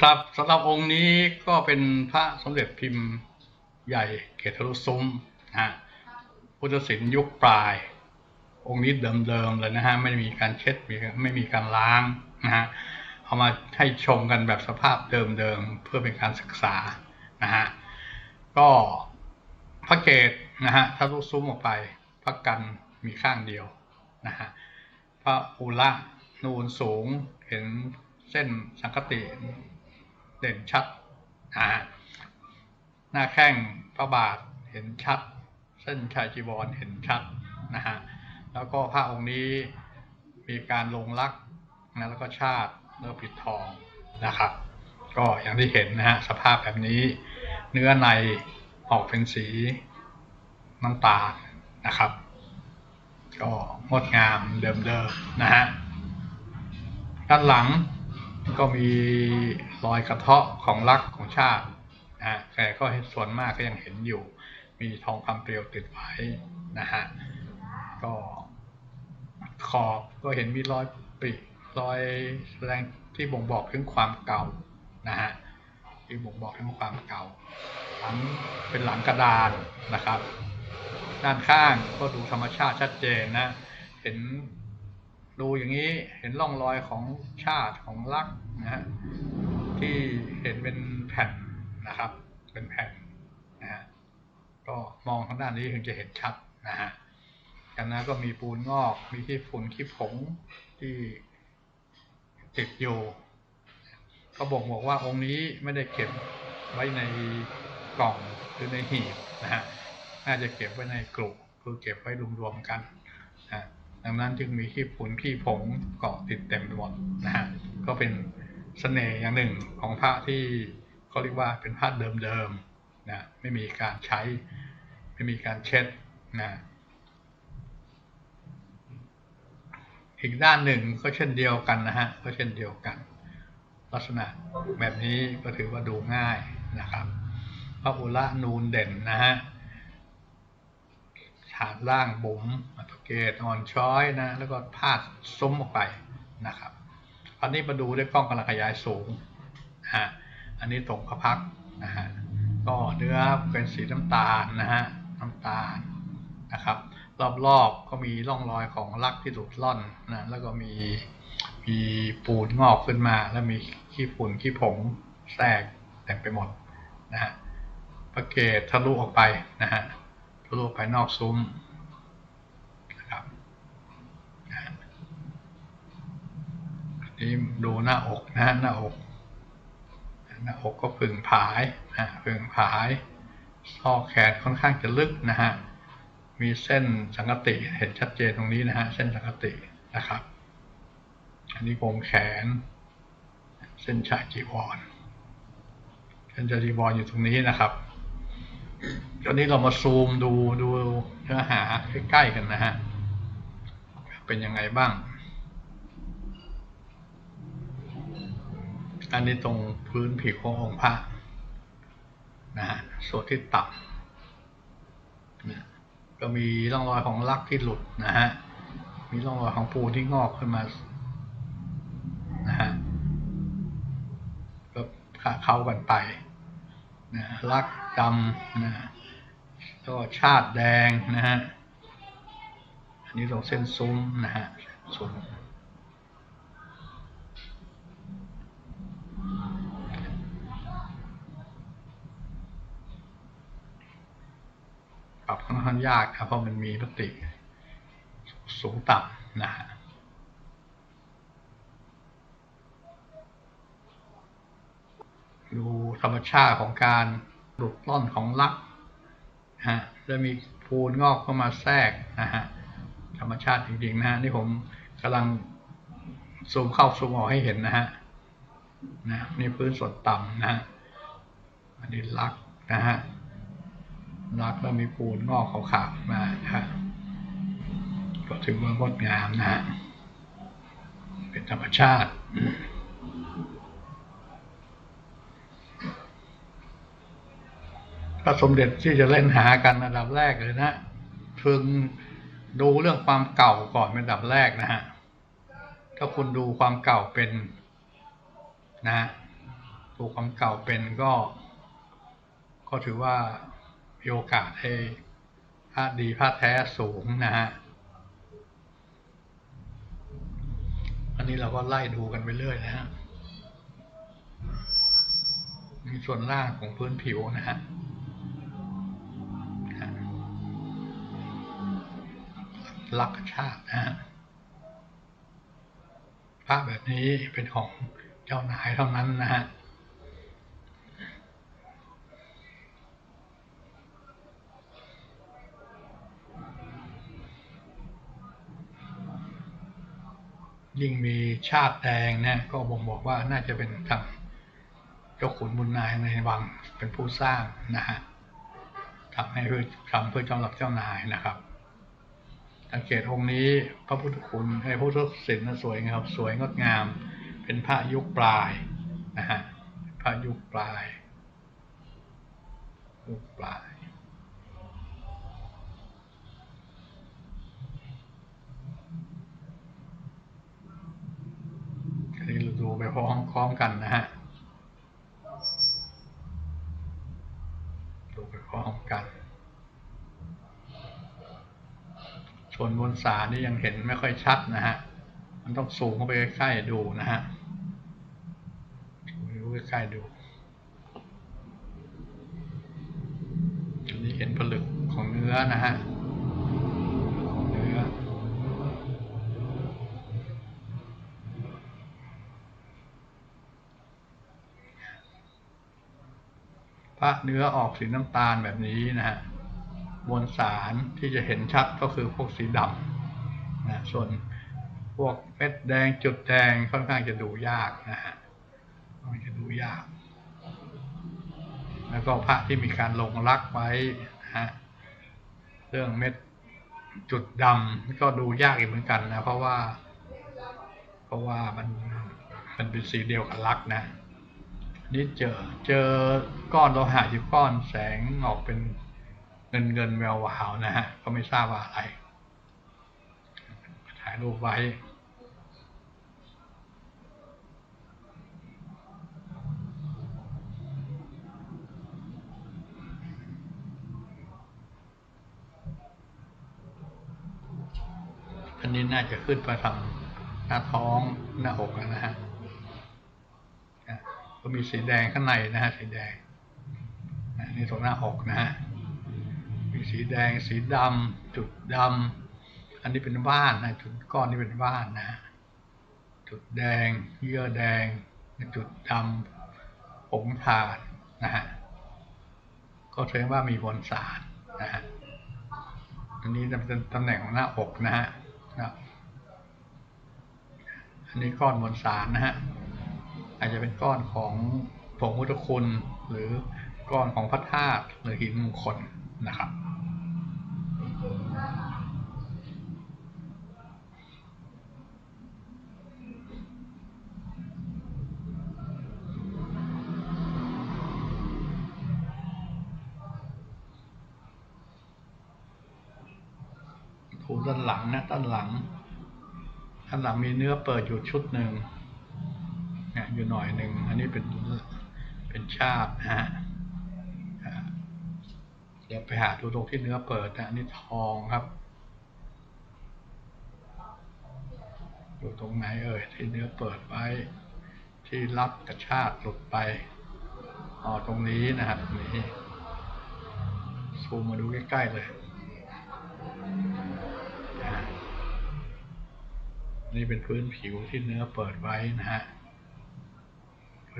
ครับสำหรับองค์นี้ก็เป็นพระสมเด็จพิมพ์ใหญ่เกศทะลุซุ้มนะฮะพุทธศิลป์ยุคปลาย องค์นี้เดิมๆเลยนะฮะไม่มีการเช็ดไม่มีการล้างนะฮะเอามาให้ชมกันแบบสภาพเดิมๆเพื่อเป็นการศึกษานะฮะก็พระเกศนะฮะทะลุซุ้มออกไปพระกันมีข้างเดียวนะฮะพระอุระนูนสูงเห็นเส้นสังคติ เด่นชัดนะฮะหน้าแข้งพระบาทเห็นชัด เส้นชายจีวรเห็นชัดนะฮะแล้วก็พระองค์นี้มีการลงลักนะแล้วก็ชาติแล้วปิดทองนะครับ ก็อย่างที่เห็นนะฮะสภาพแบบนี้ เนื้อในออกเป็นสีน้ำตาลนะครับ ก็งดงามเดิมๆนะฮะด้านหลัง ก็มีรอยกระเทาะของลักของชาตินะฮะแต่ก็เห็นส่วนมากก็ยังเห็นอยู่ มีทองคำเปลวติดไว้นะฮะก็ขอบก็เห็นมีรอยปริรอยแสดงที่บ่งบอกถึงความเก่านะฮะที่บ่งบอกถึงความเก่าหลังเป็นหลังกระดานนะครับ ด้านข้างก็ดูธรรมชาติชัดเจนนะ เห็น ดูอย่างนี้เห็นร่องรอยของชาติของลักนะฮะที่เห็นเป็นแผ่นนะครับ เป็นแผ่นนะฮะก็มองทางด้านนี้ถึงจะเห็นชัดนะฮะจากนั้นก็มีปูนงอกมีที่ฝุ่นขี้ผงที่ติดอยู่ก็บ่งบอกว่าองค์นี้ไม่ได้เก็บไว้ในกล่องหรือในหีบนะฮะน่าจะเก็บไว้ในกลุ่มคือเก็บไว้รวมๆกันนะ ดังนั้นจึงมีขี้ฝุ่นขี้ผงเกาะติดเต็มไปหมดนะฮะก็เป็นเสน่ห์อย่างหนึ่งของพระที่เขาเรียกว่าเป็นพระเดิมๆนะไม่มีการใช้ไม่มีการเช็ดนะอีกด้านหนึ่งก็เช่นเดียวกันนะฮะก็เช่นเดียวกัน ลักษณะแบบนี้ก็ถือว่าดูง่ายนะครับพระอุระนูนเด่นนะฮะ ฐานล่างบุ๋มอัตเกตอ่อนช้อยนะ แล้วก็พาดซุ้มออกไปนะครับอันนี้มาดูด้วยกล้องกำลังขยายสูงนะฮะอันนี้ตรงพระพักนะฮะก็เนื้อเป็นสีน้ำตาลนะฮะน้ำตาลนะครับ รอบๆก็มีร่องรอยของลักที่หลุดล่อนนะแล้วก็มีมีปูนงอกขึ้นมา แล้วมีขี้ฝุ่นขี้ผงแทรกเต็มไปหมดนะฮะพระเกศทะลุออกไปนะฮะ ทะลุออกไปนอกซุ้มนะครับอันนี้ดูหน้าอกนะหน้าอกหน้าอกก็ผึ่งผายนะผึ่งผายซอกแขนค่อนข้างจะลึกนะฮะมีเส้นสังกติเห็นชัดเจนตรงนี้นะฮะเส้นสังกตินะครับ อันนี้วงแขน เส้นชายจีวรเส้นชายจีวรอยู่ตรงนี้นะครับ ตอนนี้เรามาซูมดูดูเนื้อหาใกล้ๆกันนะฮะ เป็นยังไงบ้าง อันนี้ตรงพื้นผิวขององค์พระนะฮะส่วนที่ต่ำนะก็มีร่องรอยของลักที่หลุดนะฮะ มีร่องรอยของปูที่งอกขึ้นมานะฮะก็เข้ากันไปนะลัก ดำนะก็ชาติแดงนะฮะอันนี้ตรงเส้นซุ้มนะฮะซุ้มปรับค่อนข้างยากครับเพราะมันมีปฏิสูงต่ำนะฮะดูธรรมชาติของการ ลุดล่อนของลักฮะแล้วมีปูนงอกเข้ามาแทรกนะฮะธรรมชาติจริงๆนะฮะนี่ผมกำลังซูมเข้าซูมออกให้เห็นนะฮะนะนี่พื้นส่วนต่ำนะฮะอันนี้ลักนะฮะรักแล้วมีปูนงอกขาวๆมานะฮะก็ถือว่างดงามนะฮะเป็นธรรมชาติ พระสมเด็จที่จะเล่นหากันอันดับแรกเลยนะพึงดูเรื่องความเก่าก่อนเป็นอันดับแรกนะฮะถ้าคุณดูความเก่าเป็นนะฮะถูความเก่าเป็นก็ ก็ถือว่ามีโอกาสให้พระดีพระแท้สูงนะฮะอันนี้เราก็ไล่ดูกันไปเรื่อยนะฮะมีส่วนล่างของพื้นผิวนะฮะ ลักชาตินะฮะพระแบบนี้เป็นของเจ้านายเท่านั้นนะฮะยิ่งมีชาติแดงเนี่ยก็บ่งบอกว่าน่าจะเป็นทางเจ้าขุนบุญนายในวังเป็นผู้สร้างนะฮะทำให้เพื่อทำเพื่อจำหรับเจ้านายนะครับ สังเกตองค์นี้พระพุทธคุณไอ้พระพุทธศิลป์นะสวยงามสวยงดงาม เป็นพระยุคปลายนะฮะพระยุคปลายยุคปลายอันนี้เราดูไปพร้อมๆกันนะฮะดูไปพร้อมกัน ส่วนบนสารนี่ยังเห็นไม่ค่อยชัดนะฮะ มันต้องสูงเข้าไปใกล้ๆดูนะฮะดูใกล้ๆดูอันนี้เห็นผลึกของเนื้อนะฮะของเนื้อ พระเนื้อออกสีน้ำตาลแบบนี้นะฮะ มวลสารที่จะเห็นชัดก็คือพวกสีดำนะส่วนพวกเม็ดแดงจุดแดงค่อนข้างจะดูยากนะฮะค่อนจะดูยาก แล้วก็พระที่มีการลงลักไว้นะฮะเรื่องเม็ดจุดดำก็ดูยากอีกเหมือนกันนะ เพราะว่า เพราะว่ามันมันเป็นสีเดียวกับลักษ์นะนี่เจอเจอก้อนโลหะอยู่ก้อนแสงออกเป็น เงินเงินแวววาวนะฮะก็ไม่ทราบว่าอะไรถ่ายรูปไว้อันนี้น่าจะขึ้นไปทางหน้าท้องหน้าอกแล้วนะฮะอะก็มีสีแดงข้างในนะฮะสีแดงอะนี่ตรงหน้าอกนะฮะ สีแดง สีดำจุดดำอันนี้เป็นว่านนะจุดก้อนนี้เป็นว่านนะ จุดแดง เยื่อแดง จุดดำผงถ่านนะฮะก็แสดงว่ามีมวลสารนะฮะอันนี้เป็นตำแหน่งของหน้าอกนะฮะนะอันนี้ก้อนมวลสารนะฮะอาจจะเป็นก้อนของผงพุทธคุณหรือก้อนของพระธาตุหรือหินมงคลนะครับ ถูด้านหลังนะด้านหลังด้านหลังมีเนื้อเปิดอยู่ชุดหนึ่งเนี่ยอยู่หน่อยหนึ่งอันนี้เป็นเป็นชาตินะฮะ ดี๋ยวไปหาดูตรงที่เนื้อเปิดนะอันนี้ทองครับอยู่ตรงไหนเอ่ยที่เนื้อเปิดไว้ที่รับกระชากหลุดไปอ๋อตรงนี้นะฮะตรงนี้ซูมมาดูใกล้ๆเลยนี่เป็นพื้นผิวที่เนื้อเปิดไว้นะฮะ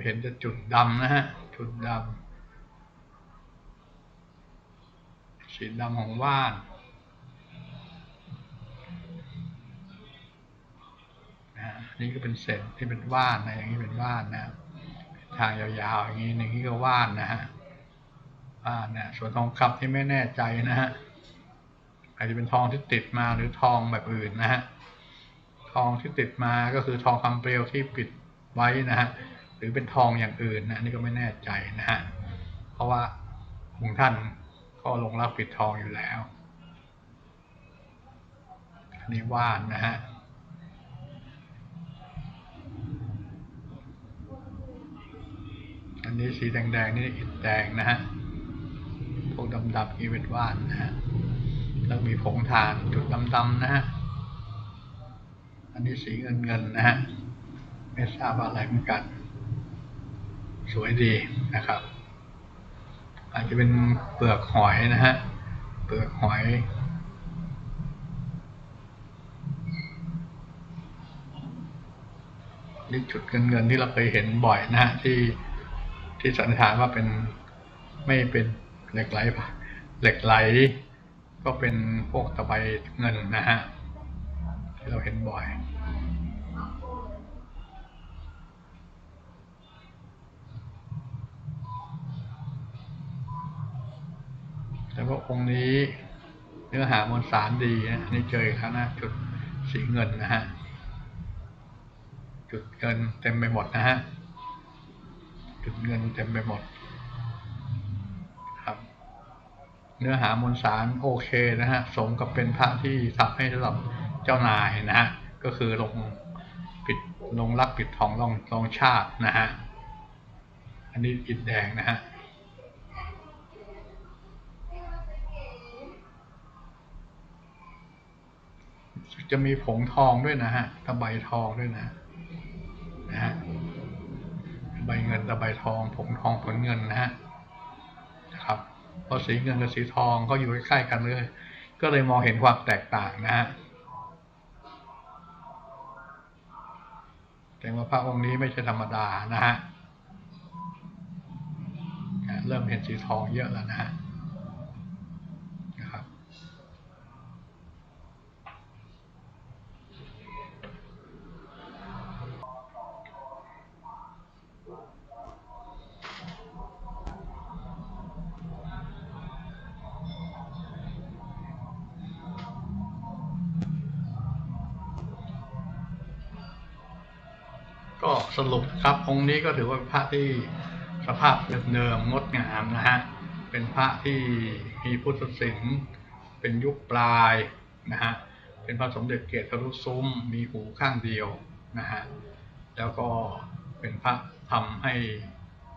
เห็นจะจุดดำนะฮะจุดดำ สีดำของว่านนะฮะนี่ก็เป็นเศษที่เป็นว่านนะอย่างนี้เป็นว่านนะทางยาวๆอย่างนี้อย่างนี้ก็ว่านนะฮะว่านนะส่วนทองคำที่ไม่แน่ใจนะฮะอาจจะเป็นทองที่ติดมาหรือทองแบบอื่นนะฮะทองที่ติดมาก็คือทองคำเปลวที่ปิดไว้นะฮะหรือเป็นทองอย่างอื่นนะนนี่ก็ไม่แน่ใจนะฮะเพราะว่าองค์ท่าน ก็ลงรับปิดทองอยู่แล้ว อันนี้ว่านนะฮะอันนี้สีแดงๆนี่อิฐแดงนะฮะ พวกดำๆอีเวนว่านนะฮะ แล้วมีผงทานจุดดำๆนะฮะ อันนี้สีเงินๆนะฮะ ไม่ทราบอะไรเหมือนกัน สวยดีนะครับ อาจจะเป็นเปลือกหอยนะฮะ เปลือกหอย นี่จุดเงินเงินที่เราเคยเห็นบ่อยนะฮะที่ที่สันนิษฐานว่าเป็นไม่เป็นเหล็กไหลปะเหล็กไหล ก็เป็นพวกตะไบเงินนะฮะที่เราเห็นบ่อย แต่ว่าองค์นี้เนื้อหามวลสารดีนะนี่เจออีกแล้วนะจุดสีเงินนะฮะจุดเงินเต็มไปหมดนะฮะจุดเงินเต็มไปหมดครับ เนื้อหามวลสารโอเคนะฮะสมกับเป็นพระที่ทำให้สำหรับเจ้านายนะฮะก็คือลงปิดลงรักปิดทองลงลงชาตินะฮะอันนี้อิฐแดงนะฮะ จะมีผงทองด้วยนะฮะตะไบทองด้วยนะนะฮะตะไบเงินตะไบทอง ผงทองผลเงินนะฮะนะครับเพราะสีเงินกับสีทองก็อยู่ใกล้ๆกันเลย ก็เลยมองเห็นความแตกต่างนะฮะแต่ว่าพระองค์นี้ไม่ใช่ธรรมดานะฮะอะเริ่มเห็นสีทองเยอะแล้วนะฮะ สรุปครับองค์นี้ก็ถือว่าเป็นพระที่สภาพเดิมๆงดงามนะฮะ เป็นพระที่มีพุทธศิลป์เป็นยุคปลายนะฮะ เป็นพระสมเด็จเกศทะลุซุ้ม มีหูข้างเดียวนะฮะ แล้วก็เป็นพระทำให้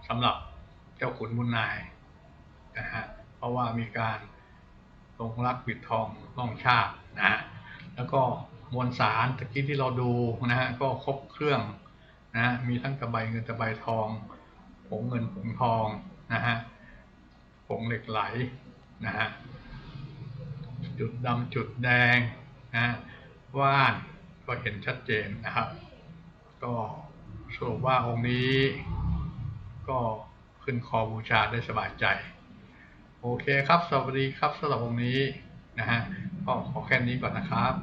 สำหรับเจ้าขุนมุนนายนะฮะ เพราะว่ามีการลงรักปิดทองล่องชาตินะฮะ แล้วก็มวลสารตะกี้ที่เราดูนะฮะก็ครบเครื่อง นะมีทั้งตะไบเงินตะไบทองผงเงินผงทองนะฮะผงเหล็กไหลนะฮะจุดดำจุดแดงนะฮะว่านก็เห็นชัดเจนนะครับ ก็สรุปว่าองค์นี้ ก็ขึ้นคอบูชาได้สบายใจ โอเคครับ สวัสดีครับสำหรับองค์นี้นะฮะก็ขอแค่นี้ก่อนนะครับ